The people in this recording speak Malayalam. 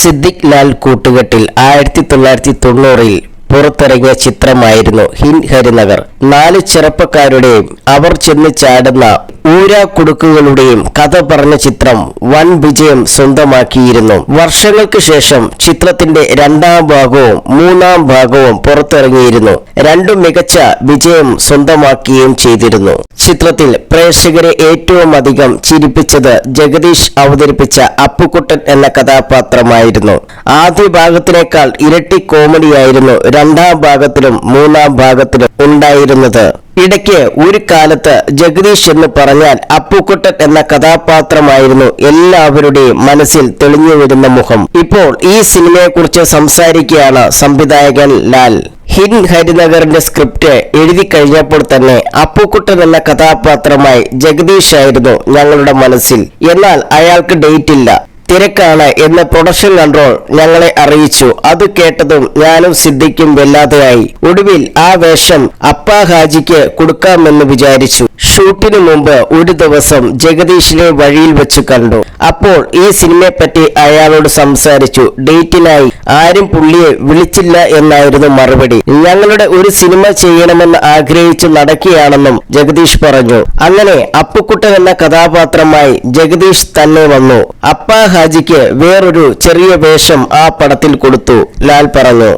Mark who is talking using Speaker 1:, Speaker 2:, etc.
Speaker 1: സിദ്ദിഖ് ലാൽ കൂട്ടുകെട്ടിൽ ആയിരത്തി തൊള്ളായിരത്തി തൊണ്ണൂറിൽ പുറത്തിറങ്ങിയ ചിത്രമായിരുന്നു ഹിൻ ഹരിനഗർ. നാല് ചെറുപ്പക്കാരുടെയും അവർ ചെന്ന് ചാടുന്ന ഊരാക്കുടുക്കുകളുടെയും കഥ പറഞ്ഞ ചിത്രം വൻ വിജയം സ്വന്തമാക്കിയിരുന്നു. വർഷങ്ങൾക്ക് ശേഷം ചിത്രത്തിന്റെ രണ്ടാം ഭാഗവും മൂന്നാം ഭാഗവും പുറത്തിറങ്ങിയിരുന്നു. രണ്ടും മികച്ച വിജയം സ്വന്തമാക്കുകയും ചെയ്തിരുന്നു. ചിത്രത്തിൽ പ്രേക്ഷകരെ ഏറ്റവും അധികം ചിരിപ്പിച്ചത് ജഗദീഷ് അവതരിപ്പിച്ച അപ്പുക്കുട്ടൻ എന്ന കഥാപാത്രമായിരുന്നു. ആദ്യ ഭാഗത്തിനേക്കാൾ ഇരട്ടി കോമഡിയായിരുന്നു രണ്ടാം ഭാഗത്തിലും മൂന്നാം ഭാഗത്തിലും ഉണ്ടായിരുന്നത്. ഇടയ്ക്ക് ഒരു കാലത്ത് ജഗദീഷ് എന്ന് പറഞ്ഞാൽ അപ്പുക്കുട്ടൻ എന്ന കഥാപാത്രമായിരുന്നു എല്ലാവരുടെയും മനസ്സിൽ തെളിഞ്ഞു വരുന്ന മുഖം. ഇപ്പോൾ ഈ സിനിമയെക്കുറിച്ച് സംസാരിക്കുകയാണ് സംവിധായകൻ ലാൽ. ഹിൻ ഹരിനഗറിന്റെ സ്ക്രിപ്റ്റ് എഴുതി കഴിഞ്ഞപ്പോൾ തന്നെ അപ്പുക്കുട്ടൻ എന്ന കഥാപാത്രമായി ജഗദീഷ് ആയിരുന്നു ഞങ്ങളുടെ മനസ്സിൽ. എന്നാൽ അയാൾക്ക് ഡേറ്റ് ഇല്ല. തിരക്കാണ് എന്ന് പ്രൊഡക്ഷൻ കൺട്രോൾ ഞങ്ങളെ അറിയിച്ചു. അത് കേട്ടതും ഞാനും സിദ്ദിഖും വല്ലാതെയായി. ഒടുവിൽ ആ വേഷം അപ്പാ ഹാജിക്ക് കൊടുക്കാമെന്ന് വിചാരിച്ചു. ഷൂട്ടിന് മുമ്പ് ഒരു ദിവസം ജഗദീഷിനെ വഴിയിൽ വെച്ച് കണ്ടു. അപ്പോൾ ഈ സിനിമയെപ്പറ്റി അയാളോട് സംസാരിച്ചു. ഡേറ്റിനായി ആരും പുള്ളിയെ വിളിച്ചില്ല എന്നായിരുന്നു മറുപടി. ഞങ്ങളുടെ ഒരു സിനിമ ചെയ്യണമെന്ന് ആഗ്രഹിച്ചു നടക്കുകയാണെന്നും ജഗദീഷ് പറഞ്ഞു. അങ്ങനെ അപ്പുക്കുട്ടൻ എന്ന കഥാപാത്രമായി ജഗദീഷ് തന്നെ വന്നു. അപ്പാ ഹാജിക്ക് വേറൊരു ചെറിയ വേഷം ആ പടത്തിൽ കൊടുത്തു ലാൽ പറഞ്ഞു.